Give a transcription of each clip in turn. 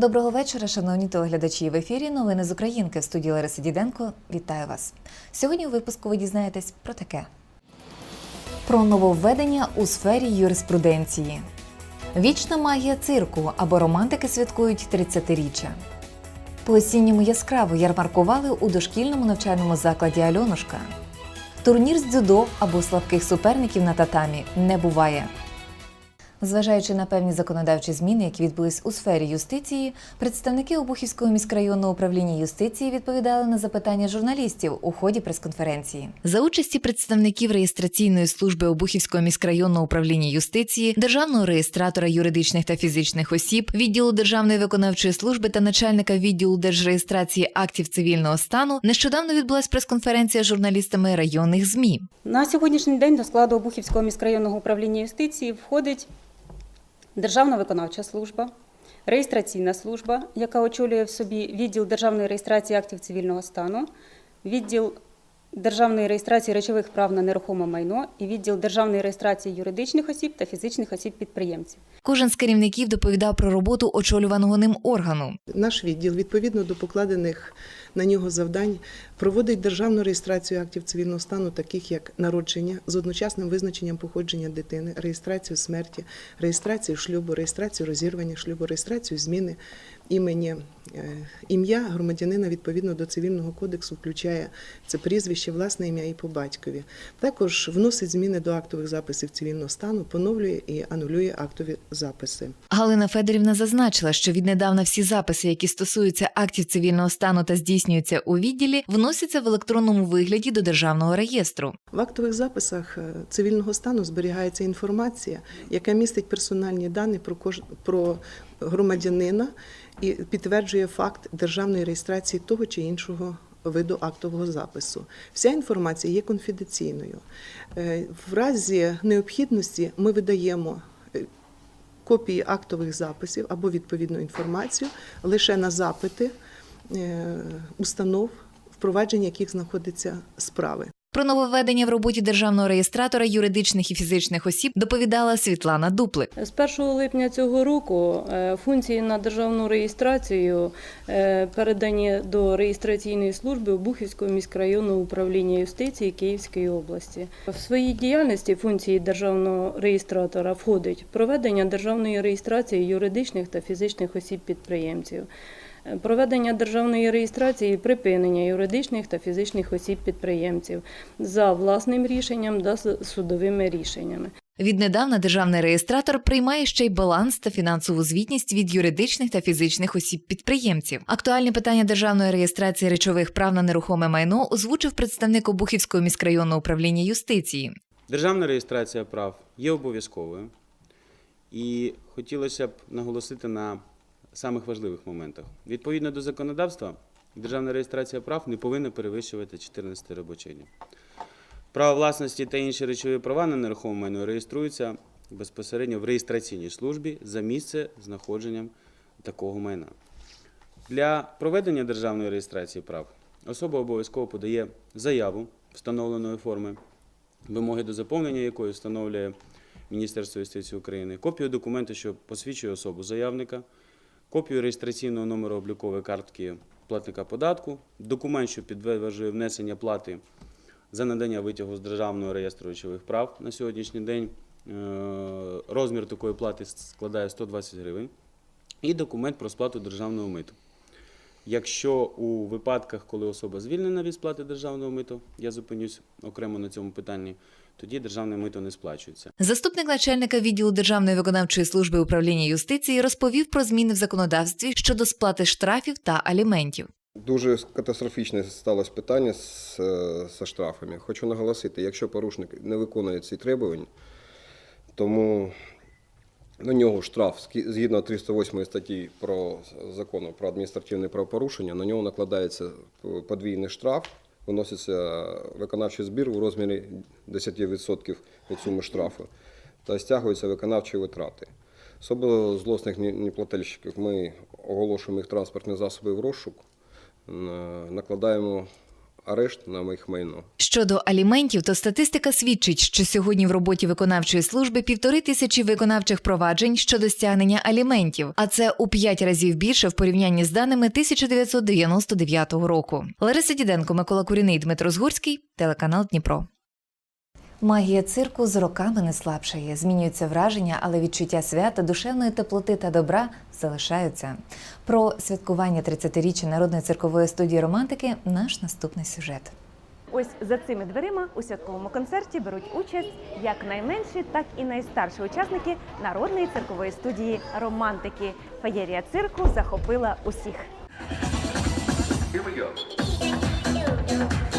Доброго вечора, шановні телеглядачі. В ефірі новини з Українки в студії Лариси Діденко. Вітаю вас. Сьогодні у випуску ви дізнаєтесь про таке: про нововведення у сфері юриспруденції, вічна магія цирку або романтики святкують 30-річчя. По осінньому яскраво ярмаркували у дошкільному навчальному закладі Альонушка. Турнір з дзюдо або слабких суперників на татамі не буває. Зважаючи на певні законодавчі зміни, які відбулись у сфері юстиції, представники Обухівського міськрайонного управління юстиції відповідали на запитання журналістів у ході прес-конференції. За участі представників реєстраційної служби Обухівського міськрайонного управління юстиції, державного реєстратора юридичних та фізичних осіб, відділу державної виконавчої служби та начальника відділу держреєстрації актів цивільного стану, нещодавно відбулась прес-конференція з журналістами районних змі. На сьогоднішній день до складу Обухівського міськрайонного управління юстиції входить Державна виконавча служба, реєстраційна служба, яка очолює в собі відділ державної реєстрації актів цивільного стану, відділ державної реєстрації речових прав на нерухоме майно і відділ державної реєстрації юридичних осіб та фізичних осіб підприємців. Кожен з керівників доповідав про роботу очолюваного ним органу. Наш відділ, відповідно до покладених на нього завдань, проводить державну реєстрацію актів цивільного стану, таких як народження з одночасним визначенням походження дитини, реєстрацію смерті, реєстрацію шлюбу, реєстрацію розірвання шлюбу, реєстрацію зміни імені. Е, Ім'я громадянина відповідно до цивільного кодексу включає це прізвище, власне ім'я і по батькові. Також вносить зміни до актових записів цивільного стану, поновлює і анулює актові записи. Галина Федорівна зазначила, що віднедавна всі записи, які стосуються актів цивільного стану та здійснюються у відділі, вносяться в електронному вигляді до державного реєстру. В актових записах е, цивільного стану зберігається інформація, яка містить персональні дані про кож... про громадянина і підтверджує факт державної реєстрації того чи іншого. Виду актового запису. Вся інформація є конфіденційною. Е, В разі необхідності ми видаємо е, копії актових записів або відповідну інформацію лише на запити установ, впровадження яких знаходяться справи. Про нововведення в роботі державного реєстратора юридичних і фізичних осіб доповідала Світлана Дуплик. З 1 липня цього року е, функції на державну реєстрацію е, передані до реєстраційної служби Обухівського міськрайонного управління юстиції Київської області. В своїй діяльності функції державного реєстратора входить проведення державної реєстрації юридичних та фізичних осіб підприємців. Е, Проведення державної реєстрації і припинення юридичних та фізичних осіб підприємців за власним рішенням та судовими рішеннями. Віднедавна державний реєстратор приймає ще й баланс та фінансову звітність від юридичних та фізичних осіб підприємців. Актуальні питання державної реєстрації речових прав на нерухоме майно озвучив представник Обухівського міськрайонного управління юстиції. Державна реєстрація прав є обов'язковою, і хотілося б наголосити на самих важливих моментах. Відповідно до законодавства, державна реєстрація прав не повинна перевищувати 14 робочих днів. Право власності та інші речові права на нерухоме майно реєструються безпосередньо в реєстраційній службі за місце знаходженням такого майна. Для проведення державної реєстрації прав особа обов'язково подає заяву встановленої форми, вимоги до заповнення якої встановлює Міністерство юстиції України, копію документу, що посвідчує особу заявника, копію реєстраційного номеру облікової картки платника податку, документ, що підтверджує внесення плати за надання витягу з Державного реєстру речових прав на сьогоднішній день. е, Розмір такої плати складає 120 гривень. І документ про сплату державного миту. Якщо у випадках, коли особа звільнена від сплати державного миту, я зупинюсь окремо на цьому питанні, тоді державне мито не сплачується. Заступник начальника відділу Державної виконавчої служби управління юстиції розповів про зміни в законодавстві щодо сплати штрафів та аліментів. Дуже катастрофічне сталося питання з, е, штрафами. Хочу наголосити, якщо порушник не виконує ці требування, тому на нього штраф згі- згідно 308 статті про закону про адміністративне правопорушення, на нього накладається подвійний штраф, виноситься виконавчий збір у розмірі 10% від суми штрафу. та стягуються виконавчі витрати. Особливо злосних неплательщиків ми оголошуємо їх транспортні засоби в розшук, накладаємо арешт на моїх майно. Щодо аліментів, то статистика свідчить, що сьогодні в роботі виконавчої служби півтори тисячі виконавчих проваджень щодо стягнення аліментів, а це у п'ять разів більше в порівнянні з даними 1999 року. Лариса Діденко, Микола Куріний, Дмитро Згурський, телеканал Дніпро. Магія цирку з роками не слабшає. Змінюються враження, але відчуття свята, душевної теплоти та добра залишаються. Про святкування 30-річчя народної циркової студії романтики наш наступний сюжет. Ось за цими дверима у святковому концерті беруть участь як найменші, так і найстарші учасники народної циркової студії Романтики. Феєрія цирку захопила усіх. У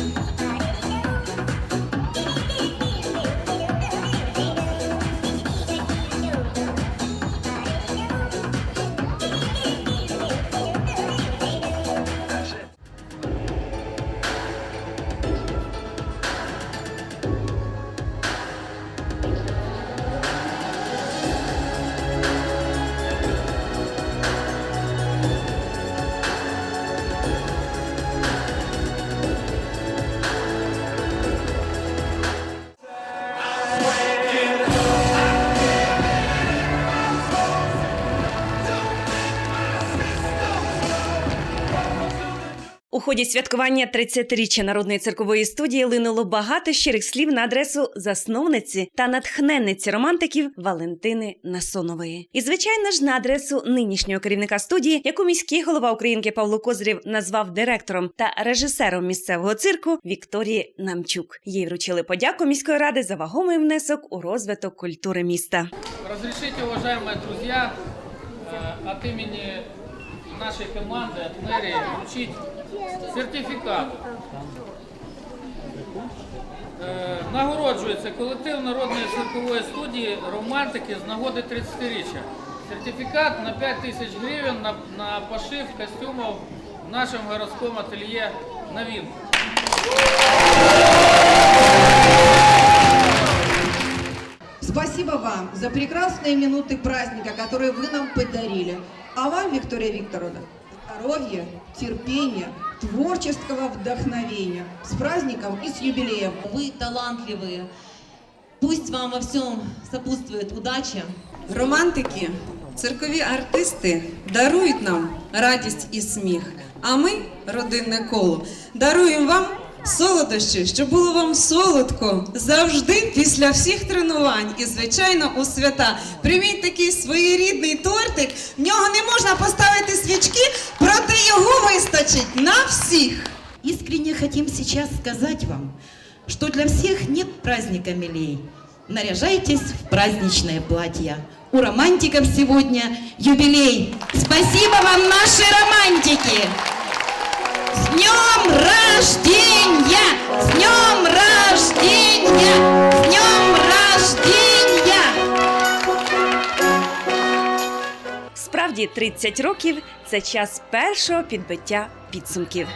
ході святкування 30-річчя народної циркової студії линуло багато щирих слів на адресу засновниці та натхненниці романтиків Валентини Насонової. І, звичайно ж, на адресу нинішнього керівника студії, яку міський голова Українки Павло Козирєв назвав директором та режисером місцевого цирку Вікторії Намчук. Їй вручили подяку міської ради за вагомий внесок у розвиток культури міста. Разрешите, уважаемые друзья, э, от имени нашей команды, от мэрии, вручить сертификат. Е, Нагороджується колектив народної циркової студії романтики з нагоди 30-річчя. Сертифікат на 5 тисяч гривень на, на пошив костюмів в нашому городському ательє «Новинка». за прекрасные минуты праздника, которые вы нам подарили. А вам, Виктория Викторовна, здоровья, терпения, творческого вдохновения. С праздником и с юбилеем. Вы талантливые. Пусть вам во всем сопутствует удача. Романтики, циркові артисти дарують нам радість і сміх. А ми, родинне коло, даруємо вам Солодощі, щоб було вам солодко завжди після всіх тренувань і, звичайно, у свята. Прийміть такий своєрідний тортик. В нього не можна поставити свічки, проте його вистачить на всіх. Искренне хотим сейчас сказать вам, что для всех нет праздника милей. Наряжайтесь в праздничное платье. У романтиков сегодня юбилей. Спасибо вам, наши романтики! Днем рождения! С днем рождения! С днем рождения! Справді, 30 років це час першого підбиття підсумків.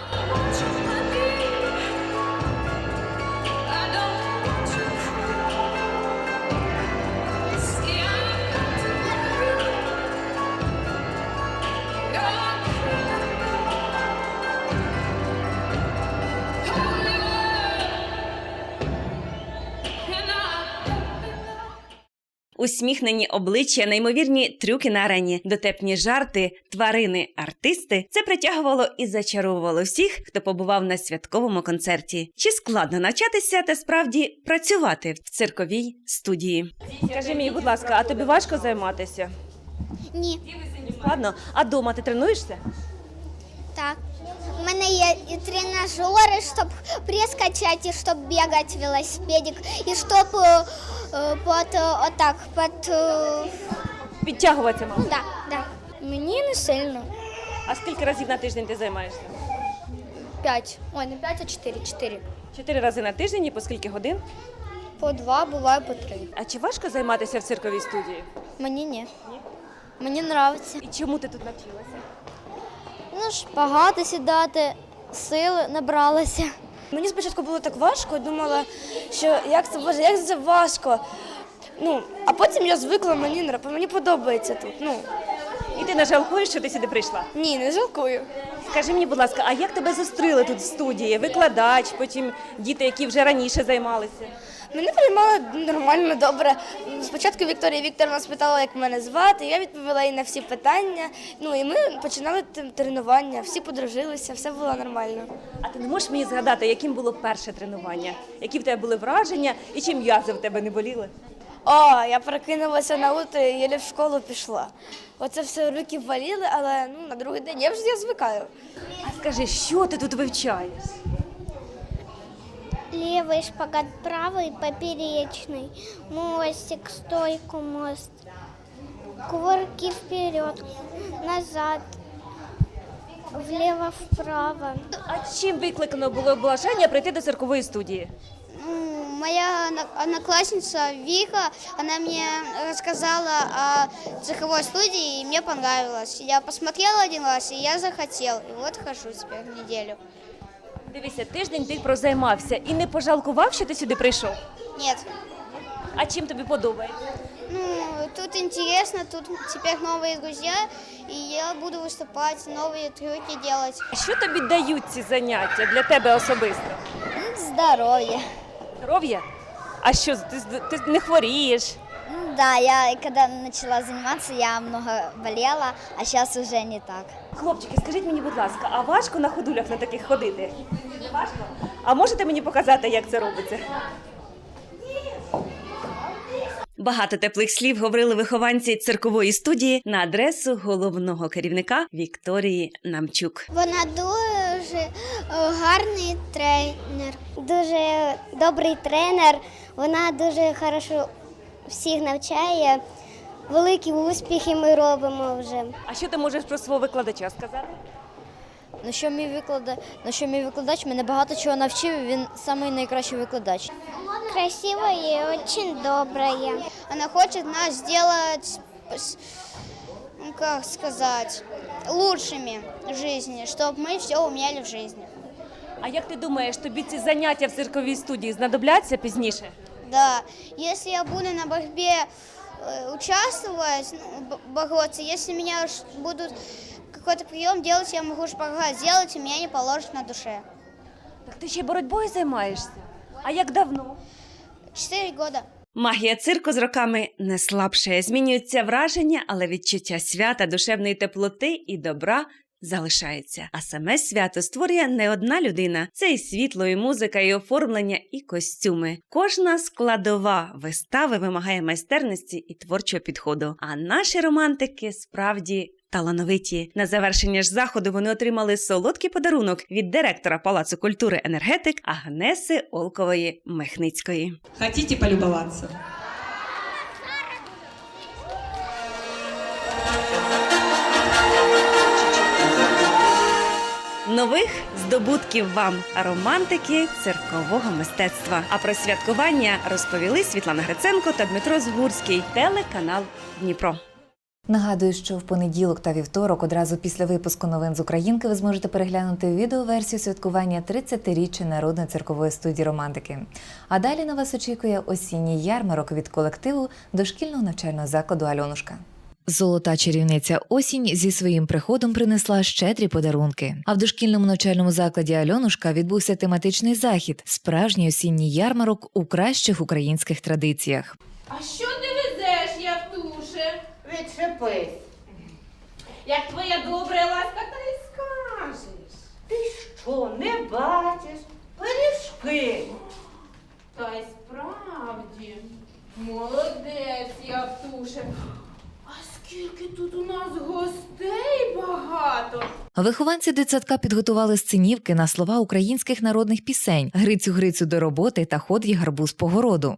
Усміхнені обличчя, неймовірні трюки на арені, дотепні жарти, тварини, артисти це притягувало і зачаровувало всіх, хто побував на святковому концерті. Чи складно навчатися та справді працювати в цирковій студії? Скажи мені, будь ласка, а тобі важко займатися? Ні, Складно. А дома ти тренуєшся? так. У мене є і тренажери, щоб прес качати, і щоб бігати велосипедик, і щоб під, отак, під... е, Підтягуватися мав. Да, да. Мені не сильно. А скільки разів на тиждень ти займаєшся? П'ять. Ой, не п'ять, а чотири. Чотири. Чотири рази на тиждень і по скільки годин? По два, буває по три. А чи важко займатися в цирковій студії? Мені ні. Мені подобається. І чому ти тут навчилася? Ну ж, багато сідати, сили набралася. Мені спочатку було так важко, думала, що як це боже, як це важко. Ну, а потім я звикла, мені мені подобається тут. Ну І ти не жалкуєш, що ти сюди прийшла? ні, не жалкую. Скажи мені, будь ласка, а як тебе зустріли тут в студії? Викладач, потім діти, які вже раніше займалися? Мене приймали нормально, добре. Спочатку Вікторія Вікторовна спитала, як мене звати. Я відповіла їй на всі питання. Ну і ми починали тренування, всі подружилися, все було нормально. А ти не можеш мені згадати, яким було перше тренування? Які в тебе були враження і чим м'язи в тебе не боліли? О, я прокинулася на утро і єлі в школу пішла. Оце все руки боліли, але ну, на другий день я вже я звикаю. А скажи, що ти тут вивчаєш? Левый шпагат, правый поперечный, мостик, стойку, мост, кувырки вперед, назад, влево-вправо. А чим викликано було бажання прийти до циркової студії? Ну, моя одно- одноклассница Вика, она мне рассказала о цеховой студии, и мне понравилось. Я посмотрела один раз, и я захотел, и вот хожу теперь неделю. Дивися, тиждень ти прозаймався і не пожалкував, що ти сюди прийшов. Нет, А чим тобі подобається? ну, тут интересно, тут теперь новые друзья, и я буду выступать, новые трюки делать. А Що тобі дають ці заняття для тебе особисто? Здоровье. Здоров'я? А що, ти, ти не хворієш? Да, я когда начала заниматься, я много болела, а сейчас уже не так. Хлопчики, скажіть мені, будь ласка, а важко на ходулях на таких ходити? Важко? А можете мені показати, як це робиться? Багато теплих слів говорили вихованці циркової студії на адресу головного керівника Вікторії Намчук. Вона дуже е, гарний тренер, дуже добрий тренер. Вона дуже хорошо всіх навчає. Великі успіхи ми робимо вже. А що ти можеш про свого викладача сказати? Ну що мій викладач, ну що мій викладач мене багато чого навчив. Він самий найкращий викладач. Красивая и очень добрая. Она хочет нас сделать, с- ну как сказать, лучшими в жизни, чтобы мы все умели в жизни. А як ти думаєш, тобі ці заняття в цирковій студії знадобляться пізніше? Да, если я буду на борьбе э, участвовать, ну, бороться, если меня будут какой-то прием делать, я могу шпагат сделать, и меня не положат на душе. Так ти ще й боротьбою займаєшся? А як давно? Четыре года. Магія цирку з роками не слабшає. Змінюються враження, але відчуття свята, душевної теплоти і добра залишається. А саме свято створює не одна людина. Це і світло, і музика, і оформлення, і костюми. Кожна складова вистави вимагає майстерності і творчого підходу. А наші романтики справді. Талановиті на завершення ж заходу вони отримали солодкий подарунок від директора Палацу культури енергетик Агнеси Олкової Мехницької. Хотите полюбоваться? Нових здобутків вам романтики циркового мистецтва. А про святкування розповіли Світлана Гриценко та Дмитро Згурський, телеканал Дніпро. Нагадую, що в понеділок та вівторок, одразу після випуску новин з Українки, ви зможете переглянути відеоверсію святкування 30-річчя народної циркової студії романтики. А далі на вас очікує осінній ярмарок від колективу дошкільного навчального закладу Альонушка. Золота чарівниця осінь зі своїм приходом принесла щедрі подарунки. А в дошкільному навчальному закладі Альонушка відбувся тематичний захід справжній осінній ярмарок у кращих українських традиціях. А що ти везеш, Явтуше? Відчепись. Як твоя добра ласка, та й скажеш. Ти що, не бачиш? Пиріжки. Та й справді. Молодець, Явтуше. А скільки тут у нас гостей багато. Вихованці дитсадка підготували сценівки на слова українських народних пісень Грицю Грицю до роботи та ход і гарбуз по городу.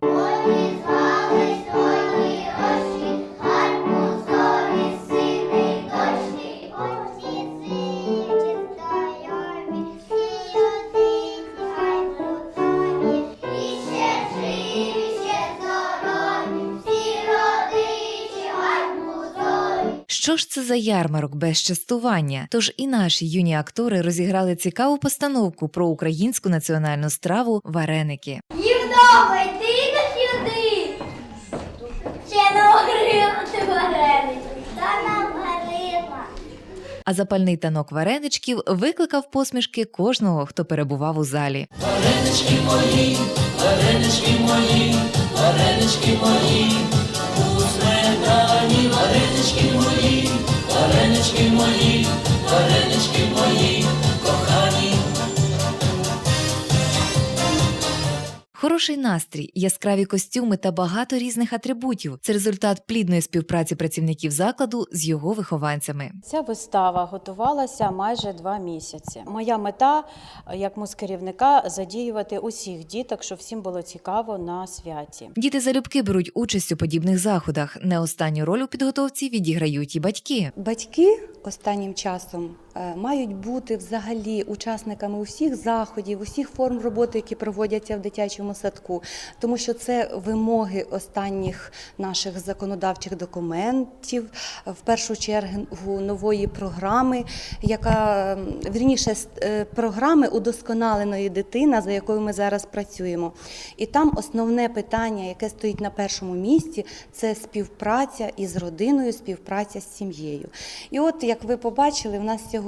Що ж це за ярмарок без частування? Тож і наші юні актори розіграли цікаву постановку про українську національну страву вареники. Ти йди сюди. варила ти варенички? Та наварила. А запальний танок вареничків викликав посмішки кожного, хто перебував у залі варенички мої, варенички мої. Хороший настрій, яскраві костюми та багато різних атрибутів це результат плідної співпраці працівників закладу з його вихованцями. Ця вистава готувалася майже два місяці. Моя мета, як музкерівника, задіювати усіх діток, щоб всім було цікаво на святі. Діти залюбки беруть участь у подібних заходах. Не останню роль у підготовці відіграють і батьки. Батьки останнім часом мають бути взагалі учасниками усіх заходів, усіх форм роботи, які проводяться в дитячому садку, тому що це вимоги останніх наших законодавчих документів, е, в першу чергу нової програми, яка вірніше е, програми удосконаленої дитина, за якою ми зараз працюємо. І там основне питання, яке стоїть на першому місці, це співпраця із родиною, співпраця з сім'єю. І от, як ви побачили, в нас сьогодні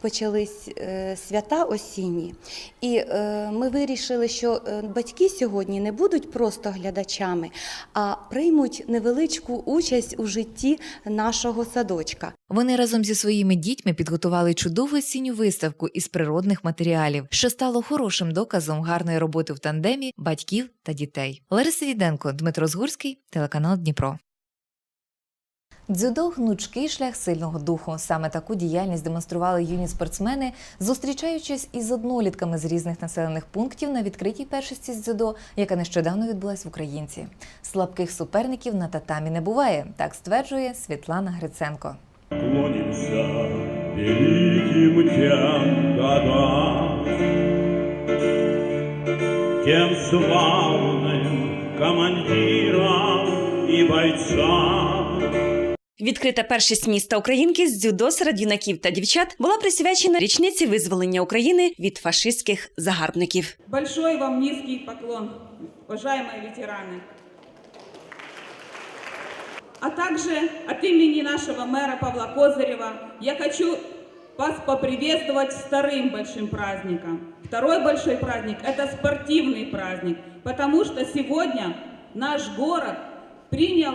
почались е, свята осінні, і е, ми вирішили, що е, батьки сьогодні не будуть просто глядачами, а приймуть невеличку участь у житті нашого садочка. Вони разом зі своїми дітьми підготували чудову осінню виставку із природних матеріалів, що стало хорошим доказом гарної роботи в тандемі батьків та дітей. Лариса Діденко, Дмитро Згурський, телеканал Дніпро. Дзюдо гнучкий шлях сильного духу. Саме таку діяльність демонстрували юні спортсмени, зустрічаючись із однолітками з різних населених пунктів на відкритій першості з дзюдо, яка нещодавно відбулась в Українці. Слабких суперників на татамі не буває, так стверджує Світлана Гриценко. клонится великим тем годам, тем. Відкрита першість міста Українки з дзюдо серед юнаків та дівчат була присвячена річниці визволення України від фашистських загарбників. Большой вам низкий поклон, уважаемые ветераны. А также от имени нашего мэра Павла Козырева я хочу вас поприветствовать с вторым большим праздником. Второй большой праздник – это спортивный праздник, потому что сегодня наш город принял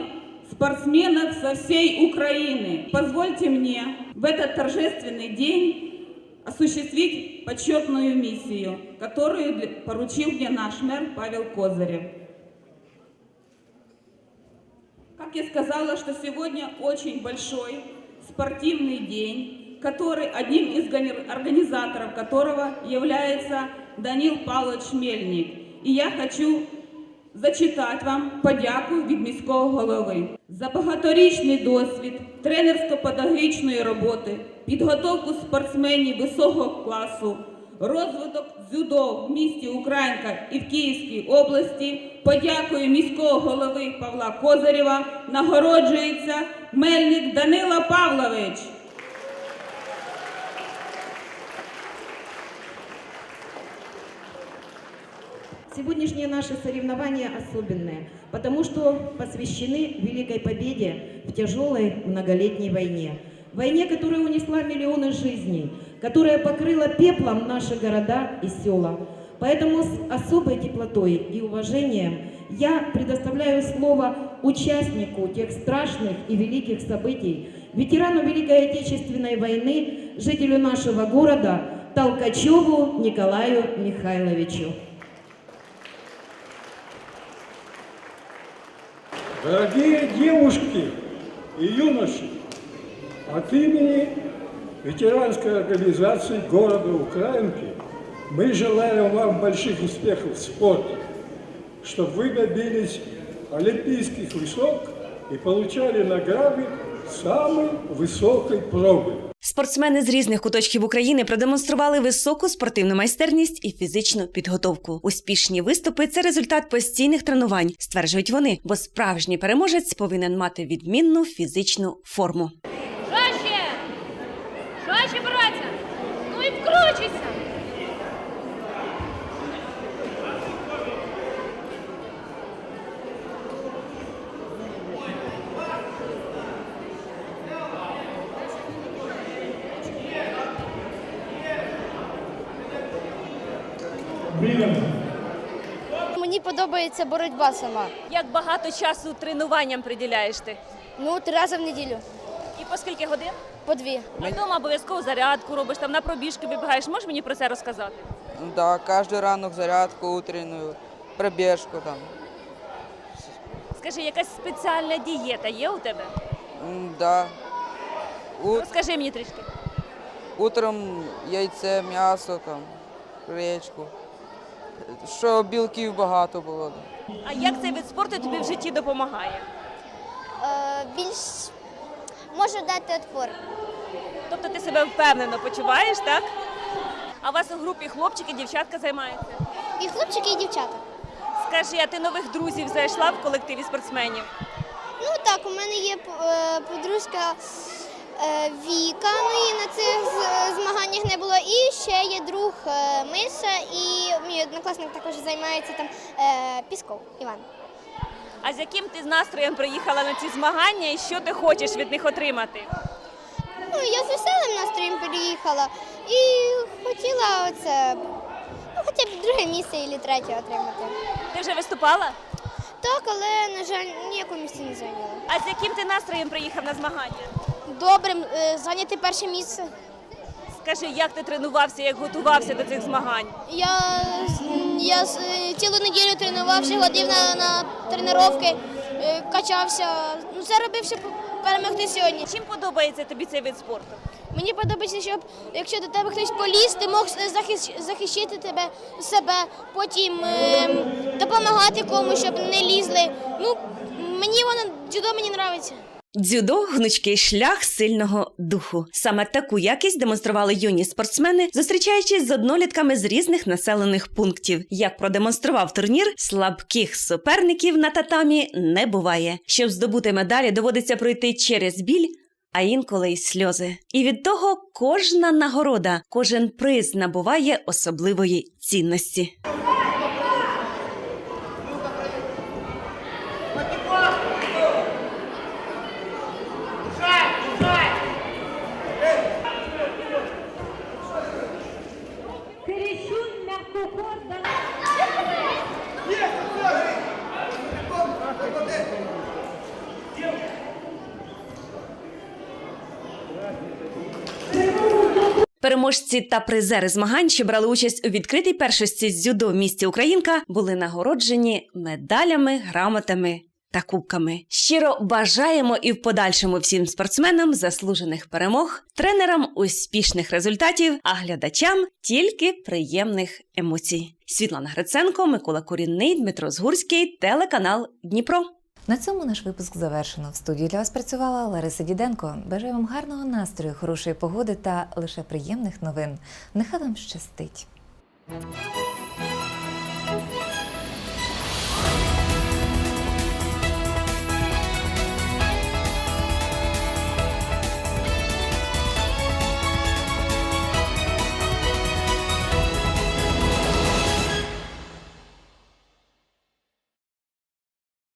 спортсменов со всей Украины. Позвольте мне в этот торжественный день осуществить почетную миссию, которую поручил мне наш мэр Павел Козырев. Как я сказала, что сегодня очень большой спортивный день, который одним из гани- организаторов которого является Данил Павлович Мельник. И я хочу зачитати вам подяку від міського голови за багаторічний досвід тренерсько-педагогічної роботи, підготовку спортсменів високого класу, розвиток дзюдо в місті Українка і в Київській області. Подякою міського голови Павла Козарєва нагороджується Мельник Данила Павлович. Сегодняшние наши соревнования особенные, потому что посвящены Великой Победе в тяжелой многолетней войне. Войне, которая унесла миллионы жизней, которая покрыла пеплом наши города и села. Поэтому с особой теплотой и уважением я предоставляю слово участнику тех страшных и великих событий, ветерану Великой Отечественной войны, жителю нашего города Толкачеву Николаю Михайловичу. Дорогие девушки и юноши, от имени ветеранской организации города Украинки мы желаем вам больших успехов в спорте, чтобы вы добились олимпийских высот и получали награды самой высокой пробы. Спортсмени з різних куточків України продемонстрували високу спортивну майстерність і фізичну підготовку. Успішні виступи це результат постійних тренувань, стверджують вони, бо справжній переможець повинен мати відмінну фізичну форму. Жаще! Жаще, браття! Ну і вкручуйся! гривень. Мені подобається боротьба сама. Як багато часу тренуванням приділяєш ти? Ну, три рази в неділю. І по скільки годин? По дві. А вдома обов'язково зарядку робиш, там на пробіжки вибігаєш. Можеш мені про це розказати? Да, каждый ранок зарядку утреннюю, пробежку там. Скажи, якась спеціальна дієта є у тебе? М, Да. У- Розкажи мені трішки. утром яйце, м'ясо, там, гречку. Щоб білків багато було. А як цей вид спорту тобі в житті допомагає? Е, більш можу дати відпор. Тобто ти себе впевнено почуваєш, так? А у вас у групі хлопчики, дівчатка займаються? І хлопчики, і дівчата. Скажи, а ти нових друзів знайшла в колективі спортсменів? Ну так, у мене є е, подружка Віка, ну і на цих змаганнях не було. І ще є друг е, Миша, і мій однокласник також займається там е, Пісков Іван. А з яким ти настроєм приїхала на ці змагання і що ти хочеш від них отримати? Ну, я з веселим настроєм приїхала і хотіла оце, ну, хоча б друге місце або третє отримати. Ти вже виступала? Так, але, на жаль, ніякого місця не зайняла. А з яким ти настроєм приїхав на змагання? Добрим, е, зайняти перше місце. Скажи, як ти тренувався, як готувався до цих змагань? Я, я е, цілу неділю тренувався, ходив на, на тренування, е, качався. Ну, це робив, щоб перемогти сьогодні. Чим подобається тобі цей вид спорту? Мені подобається, щоб якщо до тебе хтось поліз, ти мог захищити тебе себе, потім е, допомагати комусь, щоб не лізли. Ну, мені воно дзюдо мені подобається. Дзюдо гнучкий шлях сильного духу. Саме таку якість демонстрували юні спортсмени, зустрічаючись з однолітками з різних населених пунктів. Як продемонстрував турнір, слабких суперників на татамі не буває. Щоб здобути медалі, доводиться пройти через біль. А інколи й сльози. І від того кожна нагорода, кожен приз набуває особливої цінності. Переможці та призери змагань, що брали участь у відкритій першості з дзюдо в місті Українка, були нагороджені медалями, грамотами та кубками. Щиро бажаємо і в подальшому всім спортсменам заслужених перемог, тренерам успішних результатів, а глядачам тільки приємних емоцій. Світлана Гриценко, Микола Корінний, Дмитро Згурський, телеканал Дніпро. На цьому наш випуск завершено. В студії для вас працювала Лариса Діденко. Бажаю вам гарного настрою, хорошої погоди та лише приємних новин. Нехай вам щастить.